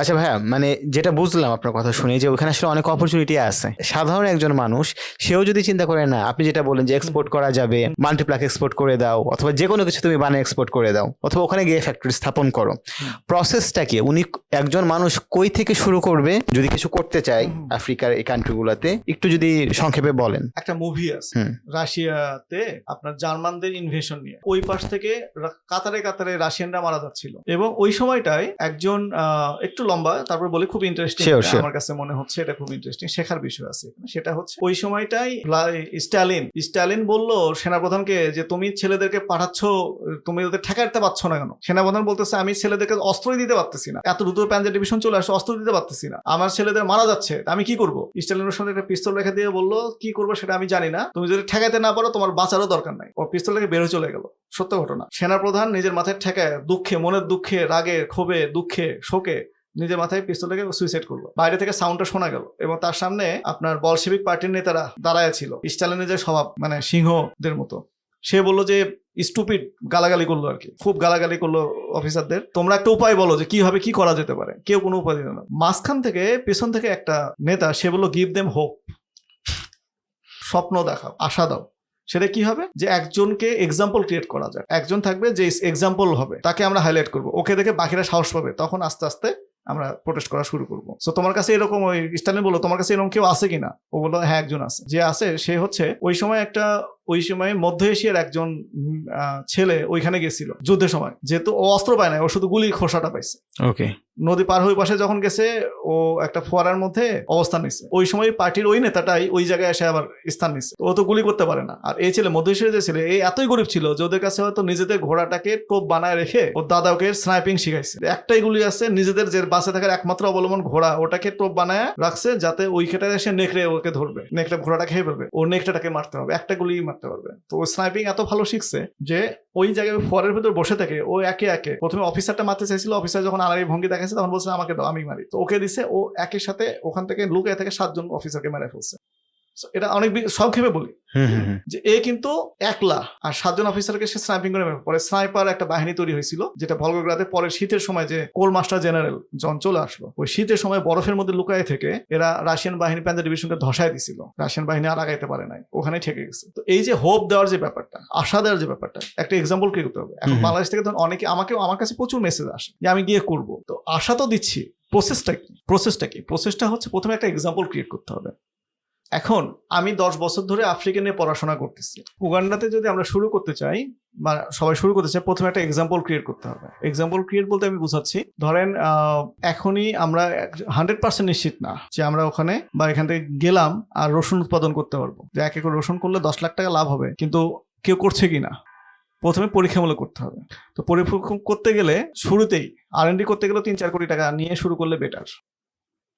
আচ্ছা ভাইয়া মানে যেটা বুঝলাম আপনার কথা শুনে যে ওখানে আসলে অনেক অপরচুনিটি আছে। সাধারণ একজন মানুষ সেও যদি চিন্তা করে না আপনি যেটা বলেন যে এক্সপোর্ট করা যাবে মাল্টিপ্লাক এক্সপোর্ট করে দাও অথবা যে কোনো কিছু তুমি বানিয়ে এক্সপোর্ট করে দাও অথবা ওখানে গিয়ে ফ্যাক্টরি স্থাপন করো। প্রসেসটা কি? উনি একজন মানুষ কই থেকে শুরু করবে? যদি কিছু করতে চায় আফ্রিকার এই কান্ট্রিগুলোতে একটু যদি সংক্ষেপে বলেন। একটা মুভি আছে রাশিয়াতে আপনার জার্মানদের ইনভেশন নিয়ে। ওই পাশ থেকে কাতারে কাতারে রাশিয়ানরা মারা যাচ্ছিল। এবং ওই সময়টায় একজন একটু লম্বা তারপর বলে খুব ইন্টারেস্টিং. আমার কাছে মনে হচ্ছে এটা খুব ইন্টারেস্টিং শেখার বিষয় আছে সেটা হচ্ছে ওই সময়টাই স্টালিন স্টালিন বলল সেনাপ্রধানকে যে তুমি ছেলেদেরকে পাঠাচ্ছ তুমি ওদের ঠেকাতে পারছ না কেন? সেনাপ্রধান বলতেছে আমি ছেলেদেরকে অস্ত্রই দিতে পারতেছি না। এত দ্রুত প্যাঞ্জাব ডিভিশন চলে আসছে অস্ত্র দিতে পারতেছি না। আমার ছেলেদের মারা যাচ্ছে আমি কি করব? স্টালিনের সঙ্গে একটা পিস্তল রেখে দিয়ে বলল কি করব সেটা আমি জানি না। তুমি যদি ঠেকাইতে না পারো তোমার বাঁচারও দরকার নাই। ও পিস্তল রেখে বেরো চলে গেল। সত্য ঘটনা। সেনাপ্রধান নিজের মাথায় ঠেকায় দুঃখে মনের দুঃখে রাগে ক্ষোভে দুঃখে শোকে নিজের মাথায় পিস্তল রেখে সুইসাইড করল। বাইরে থেকে সাউন্ডটা শোনা গেল এবং তার সামনে আপনার বলশেবিক পার্টির নেতারা দাঁড়ায় ছিল স্টালিনের যে স্বভাব মানে সিংহদের মতো। সে বলল যে স্টুপিড গালাগালি করল আর কি, খুব গালাগালি করল অফিসারদের। তোমরা একটা উপায় বলো যে, কীভাবে কি করা যেতে পারে? কেউ কোনো উপায় দিল না। মাঝখান থেকে, পেছন থেকে একটা নেতা, সে বলল গিভ দেম হোপ স্বপ্ন দেখাও, আশা দাও। সেটা কি হবে? যে একজনকে এক্সাম্পল ক্রিয়েট করা যায় একজন থাকবে যে এক্সাম্পল হবে, তাকে আমরা হাইলাইট করব। ওকে দেখে বাকিরা সাহস পাবে। তখন আস্তে আস্তে আমরা প্রোটেস্ট করা শুরু করব। তো তোমার কাছে এরকম ওই স্থানে বলো তোমার কাছে এরকম কেউ আছে কিনা? ও বলল হ্যাঁ একজন আছে। যে আছে, সে হচ্ছে ওই সময় একটা ওই সময় মধ্য এশিয়ার একজন ছেলে ওইখানে গেছিল যুদ্ধের সময়। যেহেতু ও অস্ত্র পায় না ও শুধু গুলির খোসাটা পাইছে। ওকে। নদী পার হয়ে পাশে যখন গেছে ও একটা ফোয়ারার মধ্যে অবস্থান নিছে। ওই সময় পার্টির ওই নেতাটাই ওই জায়গায় এসে আবার স্থান নিছে। ও তো গুলি করতে পারে না। আর এই ছেলে মধ্য এশিয়ার যে ছেলে এই এতই গরিব ছিল যে ওদের কাছে হয়তো নিজেদের ঘোড়াটাকে টোপ বানায় রেখে ওর দাদা ওকে স্নাইপিং শিখাইছে। একটাই গুলি আছে নিজেদের যে বাসে থাকার একমাত্র অবলম্বন ঘোড়া ওটাকে টোপ বানায় রাখছে যাতে ওই খেটায় এসে নেকড়ে ওকে ধরবে নেকড়ে ঘোড়াটা খেয়ে ফেলবে। ও নেকড়েটাকে মারতে হবে। একটা গুলি মারতে পারবে। তো স্নাইপিং এত ভালো শিখছে যে ওই জায়গায় ফরের ভেতর বসে থাকে ও একে একে প্রথমে অফিসারটা মারতে চাইছিল, অফিসার যখন আনারি ভঙ্গি দেখাচ্ছে তখন বলছে, আমাকে দাও, আমি মারি। তো ওকে দিছে, ও একের সাথে ওখান থেকে লুকিয়ে থেকে সাতজন অফিসারকে মেরে ফেলছে। এটা অনেক সংক্ষেপে বলি। যে এ কিন্তু একলা আর সাতজন অফিসারকে সে স্নাইপিং করে পরে স্নাইপার একটা বাহিনী তৈরি হয়েছিল যেটা ভলগোগ্রাদে পরে শীতের সময় যে কোল মাস্টার জেনারেল জন চলে আসলো ওই শীতের সময় বরফের মধ্যে লুকায় থেকে এরা রাশিয়ান বাহিনী প্যান্ডা ডিভিশনকে ধসায় দিছিল। রাশিয়ান বাহিনী আর আগাইতে পারে নাই ওখানে ঠেকে গেছে। তো এই যে হোপ দেওয়ার যে ব্যাপারটা আশা দেওয়ার যে ব্যাপারটা একটা এক্সাম্পল কি করতে হবে? এখন বাংলাদেশ থেকে ধরুন অনেকে আমাকে আমার কাছে প্রচুর মেসেজ আসে যে আমি গিয়ে করব। তো আশা তো দিচ্ছি প্রসেসটা কি? প্রসেসটা কি? প্রসেসটা হচ্ছে প্রথমে একটা এক্সাম্পল ক্রিয়েট করতে হবে। এখন আমি দশ বছর ধরে আফ্রিকা নিয়ে পড়াশোনা করতেছি। উগান্ডাতে যদি আমরা শুরু করতে চাই, বা সবাই শুরু করতে চাই প্রথমে একটা এক্সাম্পল ক্রিয়েট করতে হবে। এক্সাম্পল ক্রিয়েট বলতে আমি বুঝাচ্ছি, ধরেন এখনই আমরা হান্ড্রেড পার্সেন্ট নিশ্চিত না যে আমরা ওখানে বা এখান থেকে গেলাম আর রসুন উৎপাদন করতে পারব। যে এক একর রসুন করলে দশ লাখ টাকা লাভ হবে, কিন্তু কেউ করছে কি না? প্রথমে পরীক্ষামূলক করতে হবে। তো পরীক্ষা করতে গেলে শুরুতেই আর করতে গেলে তিন চার কোটি টাকা নিয়ে শুরু করলে বেটার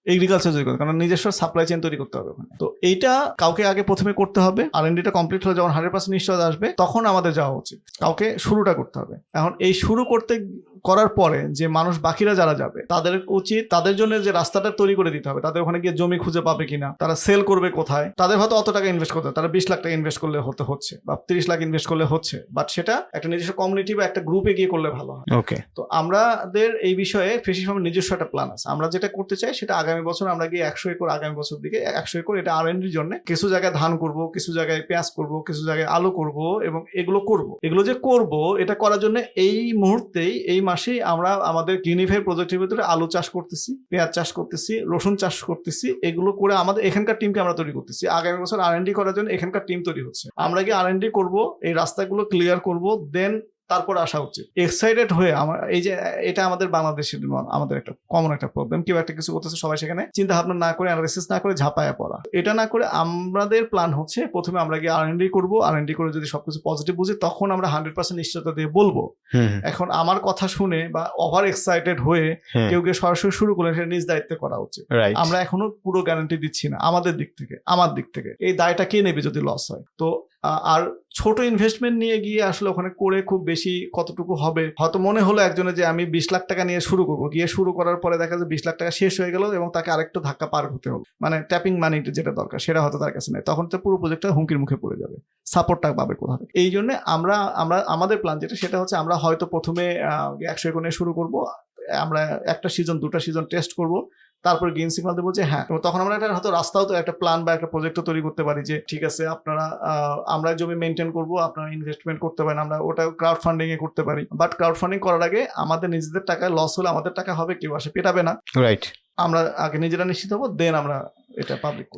এগ্রিকালচার তৈরি করতে কারণ নিজস্ব সাপ্লাই চেন তৈরি করতে হবে তো এইটা কাউকে আগে প্রথমে করতে হবে আর এনডিটা কমপ্লিট হলে যখন হান্ড্রেড পার্সেন্ট নিশ্চয়তা আসবে, তখন আমাদের যাওয়া উচিত। কাউকে শুরুটা করতে হবে। এখন এই শুরু করতে করার পরে যে মানুষ বাকিরা যারা যাবে তাদের উচিত তাদের জন্য যে রাস্তাটা তৈরি করে দিতে হবে তাদের ওখানে গিয়ে জমি খুঁজে পাবে কিনা তারা সেল করবে কোথায় তাদের হয়তো অত টাকা ইনভেস্ট করতে তারা বিশ লাখ টাকা ইনভেস্ট করলে হতে হচ্ছে বা তিরিশ লাখ ইনভেস্ট করলে হচ্ছে বাট সেটা একটা নিজস্ব কমিউনিটি বা একটা গ্রুপে গিয়ে করলে ভালো হয়। ওকে তো আমাদের এই বিষয়ে ফিশিং ফার্মের নিজস্ব একটা প্ল্যান আছে। আমরা যেটা করতে চাই সেটা আগামী বছর আমরা গিয়ে একশো একর আগামী বছর দিকে একশো একর এটা আর এর জন্য কিছু জায়গায় ধান করব কিছু জায়গায় পেঁয়াজ করব কিছু জায়গায় আলু করব এবং এগুলো করব। এগুলো যে করব এটা করার জন্য এই মুহূর্তেই এই মাসেই আমরা আমাদের গ্রিনিফাই প্রজেক্টের ভিতরে আলু চাষ করতেছি, পেঁয়াজ চাষ করতেছি, রসুন চাষ করতেছি, এগুলো করে আমাদের এখানকার টিমকে আমরা তৈরি করতেছি। আগামী বছর আর করার জন্য এখানকার টিম তৈরি হচ্ছে। আমরা কি আর করব, এই রাস্তাগুলো ক্লিয়ার করব দেন তারপর আসা উচিত। এক্সাইটেড হয়ে আমার এই যে এটা আমাদের বাংলাদেশের আমাদের একটা কমন একটা প্রবলেম কেউ একটা কিছু করতেছে সবাই সেখানে চিন্তা ভাবনা না করে অ্যানালিসিস না করে ঝাঁপায়া পড়া। এটা না করে আমাদের প্ল্যান হচ্ছে প্রথমে আমরা গিয়ে আর এনডি করব। আর এনডি করে যদি সবকিছু পজিটিভ বুঝি তখন আমরা হান্ড্রেড পার্সেন্ট নিশ্চয়তা দিয়ে বলব। এখন আমার কথা শুনে বা ওভার এক্সাইটেড হয়ে হ্যাঁ। কেউ কেউ সরাসরি শুরু করলে সেটা নিজ দায়িত্বে করা উচিত। আমরা এখনও পুরো গ্যারান্টি দিচ্ছি না আমাদের দিক থেকে আমার দিক থেকে। এই দায়টা কে নেবে যদি লস হয়? তো আর ছোট ইনভেস্টমেন্ট নিয়ে গিয়ে আসলে ওখানে করে খুব বেশি কতটুকু হবে? হয়তো মনে হলো একজনের যে আমি বিশ লাখ টাকা নিয়ে শুরু করব। গিয়ে শুরু করার পরে দেখা যায় বিশ লাখ টাকা শেষ হয়ে গেল এবং তাকে আরেকটা ধাক্কা পার হতে হবে। মানে ট্যাপিং মানি যেটা দরকার, সেটা হয়তো তার কাছে নেই। তখন তো পুরো প্রজেক্টটা হুমকির মুখে পড়ে যাবে। সাপোর্টটা পাবে কোথা থেকে? এই জন্য আমরা আমরা, আমাদের প্ল্যান যেটা, সেটা হচ্ছে আমরা হয়তো প্রথমে একশো একর নিয়ে শুরু করব। আমরা একটা সিজন দুটা সিজন টেস্ট করব। তারপর গ্রিন সিগন্যাল দেবো যে হ্যাঁ তখন আমরা একটা হয়তো রাস্তাও তো একটা প্ল্যান বা একটা প্রজেক্টও তৈরি করতে পারি যে ঠিক আছে আপনারা আমরা জমি মেনটেন করব আপনারা ইনভেস্টমেন্ট করতে পারেন আমরা ওটা ক্রাউড ফান্ডিং এ করতে পারি। বাট ক্রাউড ফান্ডিং করার আগে আমাদের নিজেদের টাকা লস হলে আমাদের টাকা হবে কেউ আসে পেটাবে না। রাইট আমরা আগে নিজেরা নিশ্চিত হব দেন আমরা এটা পাবলিক